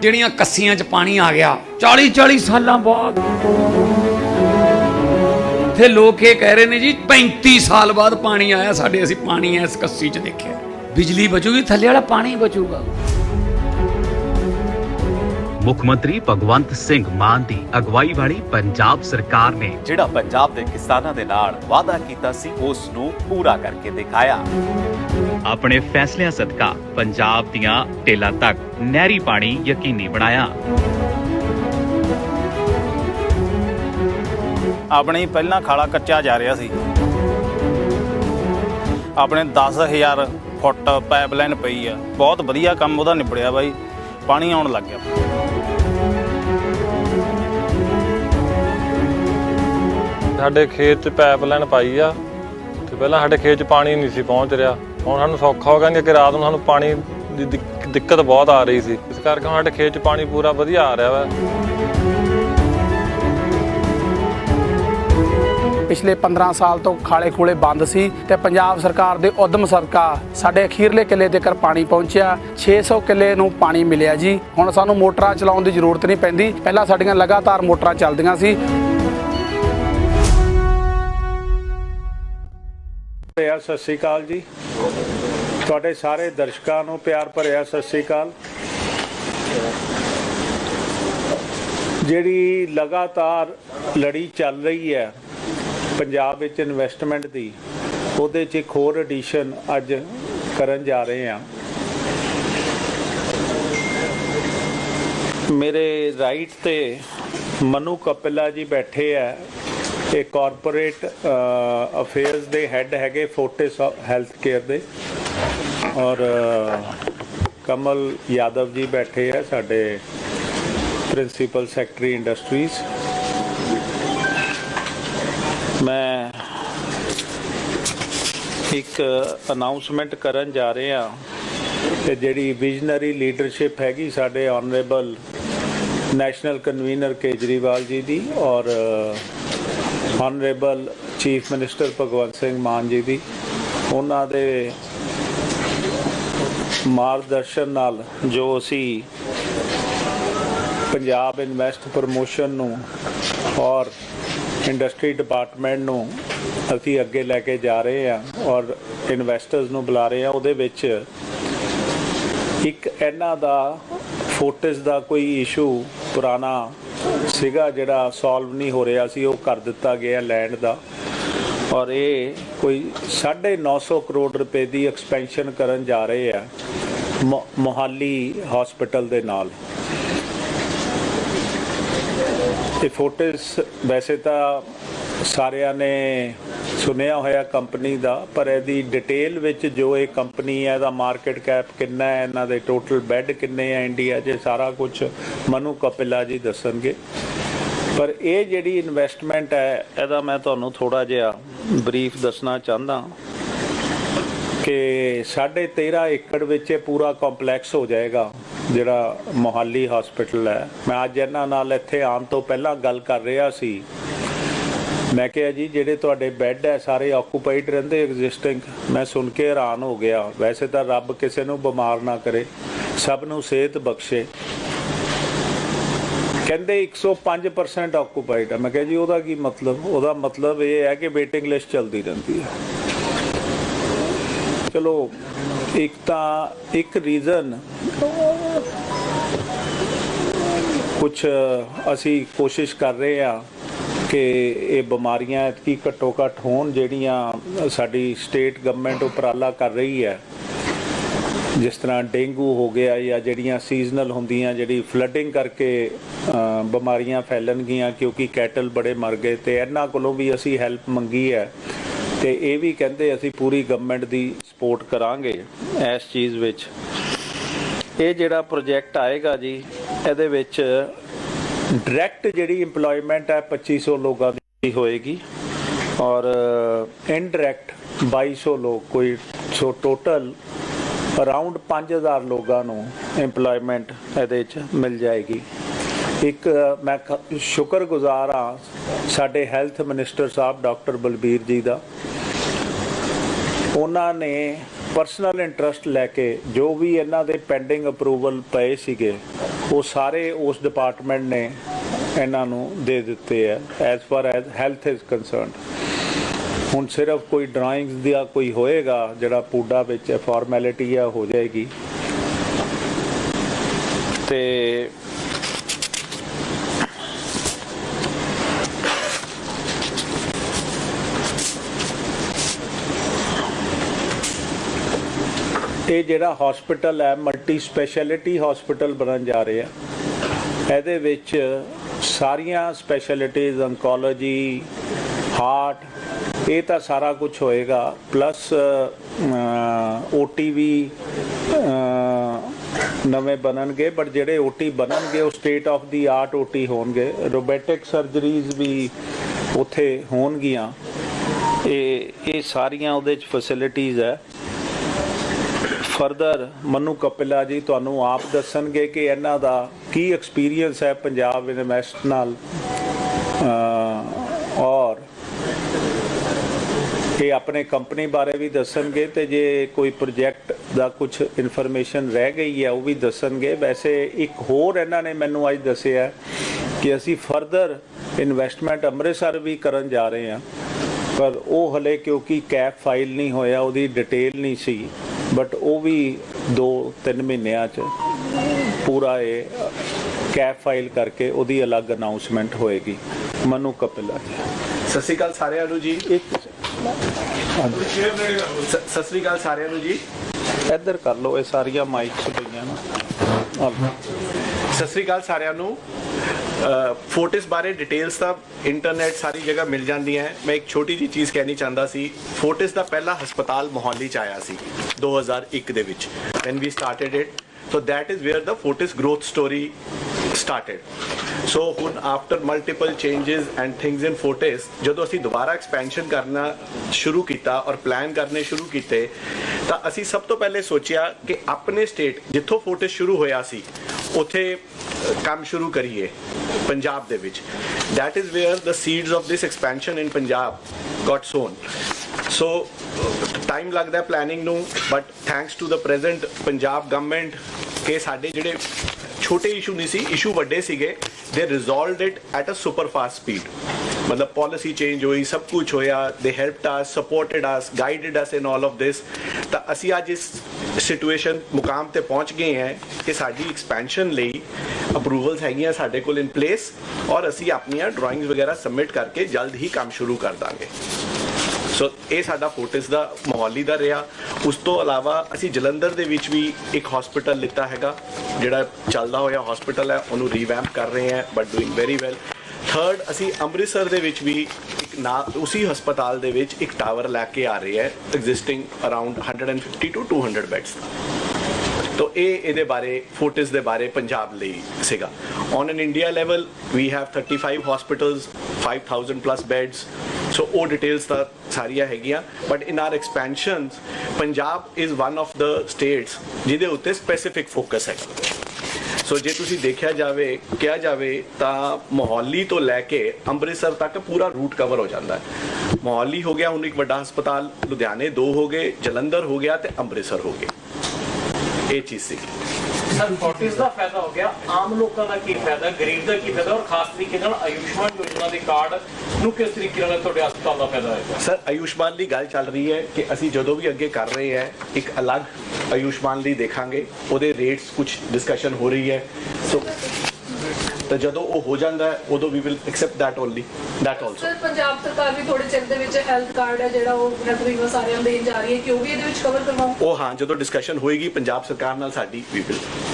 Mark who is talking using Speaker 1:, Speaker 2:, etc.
Speaker 1: ਜਿਹੜੀਆਂ ਕੱਸੀਆਂ 'ਚ ਪਾਣੀ ਆ ਗਿਆ 40 40 ਸਾਲਾਂ ਬਾਅਦ। ਤੇ ਲੋਕ ਇਹ ਕਹਿ ਰਹੇ ਨੇ ਜੀ 35 ਸਾਲ ਬਾਅਦ ਪਾਣੀ ਆਇਆ, ਸਾਡੇ ਅਸੀਂ ਪਾਣੀ ਇਸ ਕੱਸੀ 'ਚ ਦੇਖਿਆ। ਬਿਜਲੀ ਬਚੂਗੀ, ਥੱਲੇ ਵਾਲਾ ਪਾਣੀ ਬਚੂਗਾ।
Speaker 2: ਮੁੱਖ ਮੰਤਰੀ ਭਗਵੰਤ ਸਿੰਘ ਮਾਨ ਦੀ ਅਗਵਾਈ ਵਾਲੀ ਪੰਜਾਬ ਸਰਕਾਰ ਨੇ
Speaker 3: ਜਿਹੜਾ ਪੰਜਾਬ ਦੇ ਕਿਸਾਨਾਂ ਦੇ ਨਾਲ ਵਾਅਦਾ ਕੀਤਾ ਸੀ ਉਸ ਨੂੰ ਪੂਰਾ ਕਰਕੇ ਦਿਖਾਇਆ।
Speaker 2: ਆਪਣੇ ਫੈਸਲਿਆਂ ਸਦਕਾ ਪੰਜਾਬ ਦੀਆਂ ਟੇਲਾਂ ਤੱਕ ਨਹਿਰੀ ਪਾਣੀ ਯਕੀਨੀ ਬਣਾਇਆ।
Speaker 4: ਆਪਣੇ ਪਹਿਲਾਂ ਖਾਲਾ ਕੱਚਾ ਜਾ ਰਿਹਾ ਸੀ। ਆਪਣੇ 10000 ਫੁੱਟ ਪਾਈਪਲਾਈਨ ਪਈ ਆ। ਬਹੁਤ ਵਧੀਆ ਕੰਮ ਉਹਦਾ ਨਿਬੜਿਆ ਬਾਈ। ਪਾਣੀ ਆਉਣ ਲੱਗ ਗਿਆ।
Speaker 5: ਸਾਡੇ ਖੇਤ 'ਚ ਪਾਈਪਲਾਈਨ ਪਾਈ ਆ ਤੇ ਪਹਿਲਾਂ ਸਾਡੇ ਖੇਤ 'ਚ ਪਾਣੀ ਨਹੀਂ ਸੀ ਪਹੁੰਚ ਰਿਹਾ। ਹੁਣ ਸਾਨੂੰ ਸੌਖਾ ਹੋ ਗਿਆ ਕਿ ਰਾਤ ਨੂੰ ਸਾਨੂੰ ਪਾਣੀ ਦੀ ਦਿੱਕਤ ਬਹੁਤ ਆ ਰਹੀ ਸੀ। ਇਸ ਕਰਕੇ ਹੁਣ ਸਾਡੇ ਖੇਤ 'ਚ ਪਾਣੀ ਪੂਰਾ ਵਧੀਆ ਆ ਰਿਹਾ ਵਾ।
Speaker 6: ਪਿਛਲੇ 15 ਸਾਲ ਤੋਂ ਖਾਲੇ ਖੂਲੇ ਬੰਦ ਸੀ ਤੇ ਪੰਜਾਬ ਸਰਕਾਰ ਦੇ ਉਦਮ ਸਦਕਾ ਸਾਡੇ ਅਖੀਰਲੇ ਕਿੱਲੇ ਤੱਕ ਪਾਣੀ ਪਹੁੰਚਿਆ। 600 ਕਿੱਲੇ ਨੂੰ ਪਾਣੀ ਮਿਲਿਆ ਜੀ। ਹੁਣ ਸਾਨੂੰ ਮੋਟਰਾਂ ਚਲਾਉਣ ਦੀ ਜ਼ਰੂਰਤ ਨਹੀਂ ਪੈਂਦੀ। ਪਹਿਲਾਂ ਸਾਡੀਆਂ ਲਗਾਤਾਰ ਮੋਟਰਾਂ ਚੱਲਦੀਆਂ ਸੀ।
Speaker 7: ਭਰਿਆ, ਸਤਿ ਸ਼੍ਰੀ ਅਕਾਲ ਜੀ। ਤੁਹਾਡੇ ਸਾਰੇ ਦਰਸ਼ਕਾਂ ਨੂੰ ਪਿਆਰ ਭਰਿਆ, ਸਤਿ ਸ਼੍ਰੀ ਅਕਾਲ। ਜਿਹੜੀ ਲਗਾਤਾਰ ਲੜੀ ਚੱਲ ਰਹੀ ਹੈ ਪੰਜਾਬ ਵਿੱਚ ਇਨਵੈਸਟਮੈਂਟ ਦੀ, ਉਹਦੇ 'ਚ ਇੱਕ ਹੋਰ ਐਡੀਸ਼ਨ ਅੱਜ ਕਰਨ ਜਾ ਰਹੇ ਹਾਂ। ਮੇਰੇ ਰਾਈਟ ਤੇ ਮਨੂ ਕਪਿਲਾ ਜੀ ਬੈਠੇ ਆ, ਇਹ ਕਾਰਪੋਰੇਟ ਅਫੇਅਰਸ ਦੇ ਹੈੱਡ ਹੈਗੇ ਫੋਰਟਿਸ ਹੈਲਥ ਕੇਅਰ ਦੇ। ਔਰ ਕਮਲ ਯਾਦਵ ਜੀ ਬੈਠੇ ਆ ਸਾਡੇ ਪ੍ਰਿੰਸੀਪਲ ਸੈਕਟਰੀ ਇੰਡਸਟਰੀਜ਼ ਮੈਂ ਇੱਕ ਅਨਾਉਂਸਮੈਂਟ ਕਰਨ ਜਾ ਰਿਹਾ ਤੇ ਜਿਹੜੀ ਵਿਜ਼ਨਰੀ ਲੀਡਰਸ਼ਿਪ ਹੈਗੀ ਸਾਡੇ honourable national convener Kejriwal ji ਦੀ ਔਰ honourable chief minister Bhagwant Singh Mann ji ਦੀ, ਉਹਨਾਂ ਦੇ ਮਾਰਗਦਰਸ਼ਨ ਨਾਲ ਜੋ ਅਸੀਂ ਪੰਜਾਬ ਇਨਵੈਸਟ ਪ੍ਰੋਮੋਸ਼ਨ ਨੂੰ ਔਰ ਇੰਡਸਟਰੀ ਡਿਪਾਰਟਮੈਂਟ ਨੂੰ ਅਸੀਂ ਅੱਗੇ ਲੈ ਕੇ ਜਾ ਰਹੇ ਹਾਂ ਔਰ ਇਨਵੈਸਟਰਸ ਨੂੰ ਬੁਲਾ ਰਹੇ ਹਾਂ। ਉਹਦੇ ਵਿੱਚ ਇੱਕ ਇਹਨਾਂ ਦਾ ਫੋਰਟਿਸ ਦਾ ਕੋਈ ਇਸ਼ੂ ਪੁਰਾਣਾ ਸੀਗਾ ਜਿਹੜਾ ਸੋਲਵ ਨਹੀਂ ਹੋ ਰਿਹਾ ਸੀ, ਉਹ ਕਰ ਦਿੱਤਾ ਗਿਆ ਲੈਂਡ ਦਾ। ਔਰ ਇਹ ਕੋਈ 950 ਕਰੋੜ ਰੁਪਏ ਦੀ ਐਕਸਪੈਂਸ਼ਨ ਕਰਨ ਜਾ ਰਹੇ ਆ ਮੋ- ਮੋਹਾਲੀ ਹਸਪੀਟਲ ਦੇ ਨਾਲ। ਇਹ ਫੋਰਟਿਸ ਵੈਸੇ ਤਾਂ ਸਾਰਿਆਂ ਨੇ ਸੁਣਿਆ ਹੋਇਆ ਕੰਪਨੀ ਦਾ, ਪਰ ਇਹਦੀ ਡਿਟੇਲ ਵਿੱਚ ਜੋ ਇਹ ਕੰਪਨੀ ਹੈ, ਇਹਦਾ ਮਾਰਕੀਟ ਕੈਪ ਕਿੰਨਾ ਹੈ, ਇਹਨਾਂ ਦੇ ਟੋਟਲ ਬੈੱਡ ਕਿੰਨੇ ਆ ਇੰਡੀਆ 'ਚ, ਸਾਰਾ ਕੁਝ ਮਨੂ ਕਪਿਲਾ ਜੀ ਦੱਸਣਗੇ। ਪਰ ਇਹ ਜਿਹੜੀ ਇਨਵੈਸਟਮੈਂਟ ਹੈ, ਇਹਦਾ ਮੈਂ ਤੁਹਾਨੂੰ ਥੋੜਾ ਜਿਹਾ ਬਰੀਫ ਦੱਸਣਾ ਚਾਹੁੰਦਾ ਕਿ 13.5 ਏਕੜ ਵਿੱਚ ਇਹ ਪੂਰਾ ਕੰਪਲੈਕਸ ਹੋ ਜਾਏਗਾ। ਜਿਹੜਾ ਮੋਹਾਲੀ ਹਸਪੀਟਲ ਹੈ। ਮੈਂ ਅੱਜ ਇਹਨਾਂ ਨਾਲ ਇੱਥੇ ਆਉਣ ਤੋਂ ਪਹਿਲਾਂ ਗੱਲ ਕਰ ਰਿਹਾ ਸੀ। ਮੈਂ ਕਿਹਾ ਜੀ, ਜਿਹੜੇ ਤੁਹਾਡੇ ਬੈੱਡ ਹੈ, ਸਾਰੇ ਆਕੂਪਾਈਡ ਰਹਿੰਦੇ ਐਗਜ਼ਿਸਟਿੰਗ ਮੈਂ ਸੁਣ ਕੇ ਹੈਰਾਨ ਹੋ ਗਿਆ। ਵੈਸੇ ਤਾਂ ਰੱਬ ਕਿਸੇ ਨੂੰ ਬਿਮਾਰ ਨਾ ਕਰੇ, ਸਭ ਨੂੰ ਸਿਹਤ ਬਖਸ਼ੇ। ਕਹਿੰਦੇ 105% ਆਕੂਪਾਈਡ ਹੈ। ਮੈਂ ਕਿਹਾ ਜੀ, ਉਹਦਾ ਕੀ ਮਤਲਬ? ਉਹਦਾ ਮਤਲਬ ਇਹ ਹੈ ਕਿ ਵੇਟਿੰਗ ਲਿਸਟ ਚੱਲਦੀ ਰਹਿੰਦੀ ਹੈ। ਚਲੋ, ਇੱਕ ਤਾਂ, ਇੱਕ ਰੀਜ਼ਨ ਕੁਝ ਅਸੀਂ ਕੋਸ਼ਿਸ਼ ਕਰ ਰਹੇ ਆ ਕਿ ਇਹ ਬਿਮਾਰੀਆਂ ਕੀ ਘੱਟੋ ਘੱਟ ਹੋਣ ਜਿਹੜੀਆਂ ਸਾਡੀ ਸਟੇਟ ਗਵਰਨਮੈਂਟ ਉਪਰਾਲਾ ਕਰ ਰਹੀ ਹੈ। ਜਿਸ ਤਰ੍ਹਾਂ ਡੇਂਗੂ ਹੋ ਗਿਆ ਜਾਂ ਜਿਹੜੀਆਂ ਸੀਜ਼ਨਲ ਹੁੰਦੀਆਂ, ਜਿਹੜੀ ਫਲੱਡਿੰਗ ਕਰਕੇ ਬਿਮਾਰੀਆਂ ਫੈਲਣਗੀਆਂ ਕਿਉਂਕਿ ਕੈਟਲ ਬੜੇ ਮਰ ਗਏ ਤੇ ਇਹਨਾਂ ਕੋਲੋਂ ਵੀ ਅਸੀਂ ਹੈਲਪ ਮੰਗੀ ਹੈ ਤੇ ਇਹ ਵੀ ਕਹਿੰਦੇ ਅਸੀਂ ਪੂਰੀ ਗਵਰਨਮੈਂਟ ਦੀ ਸਪੋਰਟ ਕਰਾਂਗੇ ਇਸ ਚੀਜ਼ ਵਿੱਚ। ਇਹ ਜਿਹੜਾ ਪ੍ਰੋਜੈਕਟ ਆਏਗਾ ਜੀ ਇਹਦੇ ਵਿੱਚ ਡਾਇਰੈਕਟ ਜਿਹੜੀ EMPLOYMENT ਹੈ 2500 ਲੋਕਾਂ ਦੀ ਹੋਏਗੀ ਔਰ ਇਨਡਾਇਰੈਕਟ 2200 ਲੋਕ, ਕੋਈ ਸੋ ਟੋਟਲ ਅਰਾਊਂਡ 5000 ਲੋਕਾਂ ਨੂੰ EMPLOYMENT ਇਹਦੇ ਵਿੱਚ ਮਿਲ ਜਾਏਗੀ। ਇੱਕ ਮੈਂ ਸ਼ੁਕਰਗੁਜ਼ਾਰ ਹਾਂ ਸਾਡੇ ਹੈਲਥ ਮਿਨਿਸਟਰ ਸਾਹਿਬ ਡਾਕਟਰ ਬਲਬੀਰ ਜੀ ਦਾ। ਉਹਨਾਂ ਨੇ ਪਰਸਨਲ ਇੰਟਰਸਟ ਲੈ ਕੇ ਜੋ ਵੀ ਇਹਨਾਂ ਦੇ ਪੈਂਡਿੰਗ ਅਪਰੂਵਲ ਪਏ ਸੀਗੇ ਉਹ ਸਾਰੇ ਉਸ ਡਿਪਾਰਟਮੈਂਟ ਨੇ ਇਹਨਾਂ ਨੂੰ ਦੇ ਦਿੱਤੇ ਹੈ as far as health is concerned ਹੁਣ ਸਿਰਫ ਕੋਈ ਡਰਾਇੰਗਸ ਦਾ ਕੋਈ ਹੋਏਗਾ, ਜਿਹੜਾ ਪੂਡਾ ਵਿੱਚ ਫਾਰਮੈਲਿਟੀ ਆ ਹੋ ਜਾਏਗੀ। ਤੇ ਇਹ ਜਿਹੜਾ ਹਸਪੀਟਲ ਹੈ ਮਲਟੀ ਸਪੈਸ਼ਲਿਟੀ ਹਸਪੀਟਲ ਬਣਨ ਜਾ ਰਿਹਾ ਇਹਦੇ ਵਿੱਚ ਸਾਰੀਆਂ ਸਪੈਸ਼ਲਿਟੀਜ਼ ਅੰਕੋਲੋਜੀ ਹਾਰਟ ਇਹ ਤਾਂ ਸਾਰਾ ਕੁਝ ਹੋਏਗਾ। ਪਲੱਸ ਓਟੀ ਵੀ ਨਵੇਂ ਬਣਨਗੇ ਬਟ ਜਿਹੜੇ ਓਟੀ ਬਣਨਗੇ, ਉਹ state of the art OT ਹੋਣਗੇ। ਰੋਬੋਟਿਕ ਸਰਜਰੀਜ਼ ਵੀ ਉੱਥੇ ਹੋਣਗੀਆਂ। ਇਹ ਇਹ ਸਾਰੀਆਂ ਉਹਦੇ ਚ ਫੈਸਿਲਿਟੀਜ਼ ਹੈ। ਫਰਦਰ ਮਨੂ ਕਪਿਲਾ ਜੀ ਤੁਹਾਨੂੰ ਆਪ ਦੱਸਣਗੇ ਕਿ ਇਹਨਾਂ ਦਾ ਕੀ ਐਕਸਪੀਰੀਅੰਸ ਹੈ ਪੰਜਾਬ ਇਨਵੈਸਟ ਨਾਲ? ਔਰ ਇਹ ਆਪਣੇ ਕੰਪਨੀ ਬਾਰੇ ਵੀ ਦੱਸਣਗੇ ਤੇ ਜੇ ਕੋਈ ਪ੍ਰੋਜੈਕਟ ਦਾ ਕੁਝ ਇਨਫੋਰਮੇਸ਼ਨ ਰਹਿ ਗਈ ਹੈ, ਉਹ ਵੀ ਦੱਸਣਗੇ। ਵੈਸੇ ਇੱਕ ਹੋਰ ਇਹਨਾਂ ਨੇ ਮੈਨੂੰ ਅੱਜ ਦੱਸਿਆ ਕਿ ਅਸੀਂ ਫਰਦਰ ਇਨਵੈਸਟਮੈਂਟ ਅੰਮ੍ਰਿਤਸਰ ਵੀ ਕਰਨ ਜਾ ਰਹੇ ਹਾਂ, ਪਰ ਉਹ ਹਲੇ ਕਿਉਂਕਿ ਕੈਪ ਫਾਈਲ ਨਹੀਂ ਹੋਇਆ, ਉਹਦੀ ਡਿਟੇਲ ਨਹੀਂ ਸੀ। ਬਟ ਉਹ ਵੀ 2-3 ਮਹੀਨਿਆਂ ਚ ਪੂਰਾ ਇਹ ਕੈਪ ਫਾਈਲ ਕਰਕੇ ਉਹਦੀ ਅਲੱਗ ਅਨਾਉਂਸਮੈਂਟ ਹੋਏਗੀ। ਮਨੂ ਕਪਿਲਾ ਜੀ।
Speaker 8: ਸਤਿ ਸ਼੍ਰੀ ਅਕਾਲ ਸਾਰਿਆਂ ਨੂੰ ਜੀ।
Speaker 7: ਇੱਕ
Speaker 8: ਸਤਿ ਸ਼੍ਰੀ ਅਕਾਲ ਸਾਰਿਆਂ ਨੂੰ ਜੀ।
Speaker 7: ਇੱਧਰ ਕਰ ਲਓ ਇਹ ਸਾਰੀਆਂ ਮਾਈਕਸ ਪਈਆਂ ਨਾ।
Speaker 8: ਸਤਿ ਸ਼੍ਰੀ ਅਕਾਲ ਸਾਰਿਆਂ ਨੂੰ। ਫੋਟਿਸ ਬਾਰੇ ਡਿਟੇਲਸ ਤਾਂ ਇੰਟਰਨੈਟ ਸਾਰੀ ਜਗ੍ਹਾ ਮਿਲ ਜਾਂਦੀਆਂ ਹੈ। ਮੈਂ ਇੱਕ ਛੋਟੀ ਜੀ ਚੀਜ਼ ਕਹਿਣੀ ਚਾਹੁੰਦਾ ਸੀ ਫੋਟਿਸ ਦਾ ਪਹਿਲਾ ਹਸਪਤਾਲ ਮੋਹਾਲੀ ਚ ਆਇਆ ਸੀ 2001 ਦੇ ਵਿੱਚ, when we started it. So that is where the fortis growth story started. So ਹੁਣ after multiple changes and things in fortis, ਜਦੋਂ ਅਸੀਂ ਦੁਬਾਰਾ ਐਕਸਪੈਂਸ਼ਨ ਕਰਨਾ ਸ਼ੁਰੂ ਕੀਤਾ ਔਰ ਪਲਾਨ ਕਰਨੇ ਸ਼ੁਰੂ ਕੀਤੇ, ਤਾਂ ਅਸੀਂ ਸਭ ਤੋਂ ਪਹਿਲੇ ਸੋਚਿਆ ਕਿ ਆਪਣੇ ਸਟੇਟ ਜਿੱਥੋਂ ਫੋਟਿਸ ਸ਼ੁਰੂ ਹੋਇਆ ਸੀ, ਉੱਥੇ ਕੰਮ ਸ਼ੁਰੂ ਕਰੀਏ ਪੰਜਾਬ ਦੇ ਵਿੱਚ। That is where the seeds of this expansion in punjab got sown. So time ਲੱਗਦਾ ਹੈ ਪਲੈਨਿੰਗ ਨੂੰ but thanks to the present Punjab government ਕਿ ਸਾਡੇ ਜਿਹੜੇ ਛੋਟੇ ਇਸ਼ੂ ਨਹੀਂ ਸੀ ਇਸ਼ੂ ਵੱਡੇ ਸੀਗੇ they resolved it at a super fast speed ਮਤਲਬ ਪਾਲਿਸੀ ਚੇਂਜ ਹੋਈ, ਸਭ ਕੁਝ ਹੋਇਆ they helped us supported us guided us in all of this ਤਾਂ ਅਸੀਂ ਅੱਜ ਇਸ ਸਿਚੁਏਸ਼ਨ ਮੁਕਾਮ ਤੇ ਪਹੁੰਚ ਗਏ ਹਾਂ ਕਿ ਸਾਡੀ ਐਕਸਪੈਂਸ਼ਨ ਲਈ ਅਪਰੂਵਲਸ ਹੈਗੀਆਂ ਸਾਡੇ ਕੋਲ ਇਨ ਪਲੇਸ ਔਰ ਅਸੀਂ ਆਪਣੀਆਂ ਡਰਾਇੰਗਸ ਵਗੈਰਾ ਸਬਮਿਟ ਕਰਕੇ ਜਲਦ ਹੀ ਕੰਮ ਸ਼ੁਰੂ ਕਰ ਦਾਂਗੇ। ਸੋ ਇਹ ਸਾਡਾ ਫੋਰਟਿਸ ਦਾ ਮੋਹਾਲੀ ਦਾ ਰਿਹਾ। ਉਸ ਤੋਂ ਇਲਾਵਾ ਅਸੀਂ ਜਲੰਧਰ ਦੇ ਵਿੱਚ ਵੀ ਇੱਕ ਹਸਪੀਟਲ ਲਿੱਤਾ ਹੈਗਾ, ਜਿਹੜਾ ਚੱਲਦਾ ਹੋਇਆ ਹਸਪੀਟਲ ਹੈ, ਉਹਨੂੰ ਰੀਵੈਂਪ ਕਰ ਰਹੇ ਹਾਂ but doing very well third ਅਸੀਂ ਅੰਮ੍ਰਿਤਸਰ ਦੇ ਵਿੱਚ ਵੀ ਇੱਕ ਨਾ ਉਸੇ ਹਸਪਤਾਲ ਦੇ ਵਿੱਚ ਇੱਕ ਟਾਵਰ ਲੈ ਕੇ ਆ ਰਹੇ ਹੈ ਐਗਜ਼ਿਸਟਿੰਗ ਅਰਾਊਂਡ 150 ਟੂ 200 ਬੈਡਸ ਦਾ। ਤੋ ਇਹ ਇਹਦੇ ਬਾਰੇ ਫੋਰਟਿਸ ਦੇ ਬਾਰੇ ਪੰਜਾਬ ਲਈ ਸੀਗਾ। On an India level we have 35 hospitals 5000 plus beds so ਉਹ ਡਿਟੇਲਸ ਤਾਂ ਸਾਰੀਆਂ ਹੈਗੀਆਂ but in our expansions Punjab is one of the states ਜਿਹਦੇ ਉੱਤੇ ਸਪੈਸੀਫਿਕ ਫੋਕਸ ਹੈ। ਸੋ ਜੇ ਤੁਸੀਂ ਦੇਖਿਆ ਜਾਵੇ, ਕਿਹਾ ਜਾਵੇ ਤਾਂ ਮੋਹਾਲੀ ਤੋਂ ਲੈ ਕੇ ਅੰਮ੍ਰਿਤਸਰ ਤੱਕ ਪੂਰਾ ਰੂਟ ਕਵਰ ਹੋ ਜਾਂਦਾ ਹੈ। ਮੋਹਾਲੀ ਹੋ ਗਿਆ, ਹੁਣ ਇੱਕ ਵੱਡਾ ਹਸਪਤਾਲ, ਲੁਧਿਆਣੇ ਦੋ ਹੋ ਗਏ, ਜਲੰਧਰ ਹੋ ਗਿਆ ਤੇ ਅੰਮ੍ਰਿਤਸਰ ਹੋ ਗਏ। ਇਹ ਚੀਜ਼ ਸੀ
Speaker 9: ਸਰ ਫੋਰਟਿਸ ਦਾ ਫਾਇਦਾ ਹੋ ਗਿਆ। ਆਮ ਲੋਕਾਂ ਦਾ ਕੀ ਫਾਇਦਾ ਗਰੀਬ ਦਾ ਕੀ ਫਾਇਦਾ ਔਰ ਖਾਸ ਤਰੀਕੇ ਨਾਲ ਆਯੁਸ਼ਮਾਨ ਯੋਜਨਾ ਦੇ ਕਾਰਡ ਨੂੰ ਕਿਸ ਤਰੀਕੇ ਨਾਲ ਤੁਹਾਡੇ ਹਸਪਤਾਲ ਦਾ ਫਾਇਦਾ ਹੋਏਗਾ?
Speaker 8: ਸਰ ਆਯੁਸ਼ਮਾਨ ਦੀ ਗੱਲ ਚੱਲ ਰਹੀ ਹੈ ਕਿ ਅਸੀਂ ਜਦੋਂ ਵੀ ਅੱਗੇ ਕਰ ਰਹੇ ਹਾਂ ਇੱਕ ਅਲੱਗ ਆਯੁਸ਼ਮਾਨ ਲਈ ਦੇਖਾਂਗੇ। ਉਹਦੇ ਰੇਟਸ ਕੁਝ ਡਿਸਕਸ਼ਨ ਹੋ ਰਹੀ ਹੈ। ਸੋ ਤਾਂ ਜਦੋਂ ਉਹ ਹੋ ਜਾਂਦਾ ਹੈ ਉਦੋਂ we will accept that only that also
Speaker 10: sir Punjab ਸਰਕਾਰ ਵੀ ਥੋੜੇ ਚਿਰ ਦੇ ਵਿੱਚ ਹੈਲਥ ਕਾਰਡ ਹੈ ਜਿਹੜਾ ਉਹ ਤਕਰੀਬਨ ਸਾਰਿਆਂ ਨੂੰ ਦੇਣ ਜਾ ਰਹੀ ਹੈ ਕਿ ਉਹ ਵੀ ਇਹਦੇ ਵਿੱਚ ਕਵਰ ਕਰਵਾਉਂ
Speaker 8: ਉਹ ਹਾਂ ਜਦੋਂ ਡਿਸਕਸ਼ਨ ਹੋਏਗੀ ਪੰਜਾਬ ਸਰਕਾਰ ਨਾਲ ਸਾਡੀ ਵੀ ਵਿਲ